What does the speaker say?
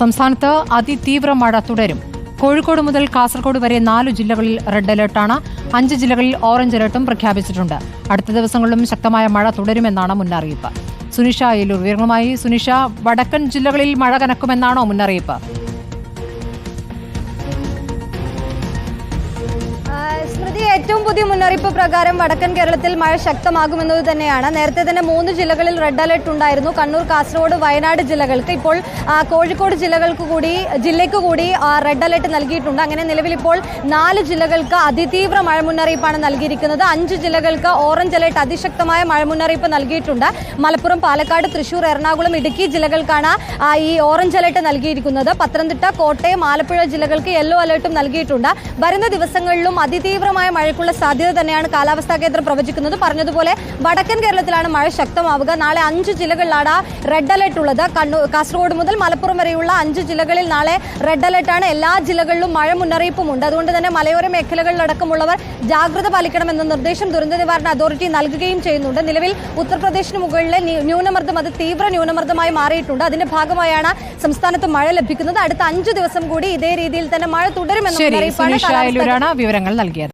സംസ്ഥാനത്ത് അതിതീവ്ര മഴ തുടരും. കോഴിക്കോട് മുതൽ കാസർഗോഡ് വരെ നാല് ജില്ലകളിൽ റെഡ് അലർട്ടാണ്. അഞ്ച് ജില്ലകളിൽ ഓറഞ്ച് അലർട്ടും പ്രഖ്യാപിച്ചിട്ടുണ്ട്. അടുത്ത ദിവസങ്ങളിലും ശക്തമായ മഴ തുടരുമെന്നാണ് മുന്നറിയിപ്പ്. സുനിഷ ഏലൂർ വിവരങ്ങളുമായി സുനിഷ വടക്കൻ ജില്ലകളിൽ മഴ കനക്കുമെന്നാണോ മുന്നറിയിപ്പ്? ഏറ്റവും പുതിയ മുന്നറിയിപ്പ് പ്രകാരം വടക്കൻ കേരളത്തിൽ മഴ ശക്തമാകുമെന്നത് തന്നെയാണ്. നേരത്തെ തന്നെ മൂന്ന് ജില്ലകളിൽ റെഡ് അലർട്ട് ഉണ്ടായിരുന്നു. കണ്ണൂർ കാസർഗോഡ് വയനാട് ജില്ലകൾക്ക് ഇപ്പോൾ കോഴിക്കോട് ജില്ലകൾക്ക് കൂടി ജില്ലയ്ക്ക് കൂടി റെഡ് അലർട്ട് നൽകിയിട്ടുണ്ട്. അങ്ങനെ നിലവിൽ ഇപ്പോൾ നാല് ജില്ലകൾക്ക് അതിതീവ്ര മഴ മുന്നറിയിപ്പാണ് നൽകിയിരിക്കുന്നത്. അഞ്ച് ജില്ലകൾക്ക് ഓറഞ്ച് അലർട്ട് അതിശക്തമായ മഴ മുന്നറിയിപ്പ് നൽകിയിട്ടുണ്ട്. മലപ്പുറം പാലക്കാട് തൃശൂർ എറണാകുളം ഇടുക്കി ജില്ലകൾക്കാണ് ഈ ഓറഞ്ച് അലർട്ട് നൽകിയിരിക്കുന്നത്. പത്തനംതിട്ട കോട്ടയം ആലപ്പുഴ ജില്ലകൾക്ക് യെല്ലോ അലർട്ടും നൽകിയിട്ടുണ്ട്. വരുന്ന ദിവസങ്ങളിലും അതിതീവ്രമായ മഴയ്ക്കുള്ള സാധ്യത തന്നെയാണ് കാലാവസ്ഥാ കേന്ദ്രം പ്രവചിക്കുന്നത്. പറഞ്ഞതുപോലെ വടക്കൻ കേരളത്തിലാണ് മഴ ശക്തമാവുക. നാളെ അഞ്ച് ജില്ലകളിലാണ് റെഡ് അലർട്ട് ഉള്ളത്. കണ്ണൂർ കാസർഗോഡ് മുതൽ മലപ്പുറം വരെയുള്ള അഞ്ച് ജില്ലകളിൽ നാളെ റെഡ് അലർട്ടാണ് എല്ലാ ജില്ലകളിലും മഴ മുന്നറിയിപ്പുമുണ്ട്. അതുകൊണ്ട് തന്നെ മലയോര മേഖലകളിലടക്കമുള്ളവർ ജാഗ്രത പാലിക്കണമെന്ന നിർദ്ദേശം ദുരന്ത നിവാരണ അതോറിറ്റി നൽകുകയും ചെയ്യുന്നുണ്ട്. നിലവിൽ ഉത്തർപ്രദേശിന് മുകളിലെ ന്യൂനമർദ്ദം അത് തീവ്ര ന്യൂനമർദ്ദമായി മാറിയിട്ടുണ്ട്. അതിന്റെ ഭാഗമായാണ് സംസ്ഥാനത്ത് മഴ ലഭിക്കുന്നത്. അടുത്ത അഞ്ച് ദിവസം കൂടി ഇതേ രീതിയിൽ തന്നെ മഴ തുടരുമെന്ന് മുന്നറിയിപ്പാണ് വിവരങ്ങൾ നൽകിയത്.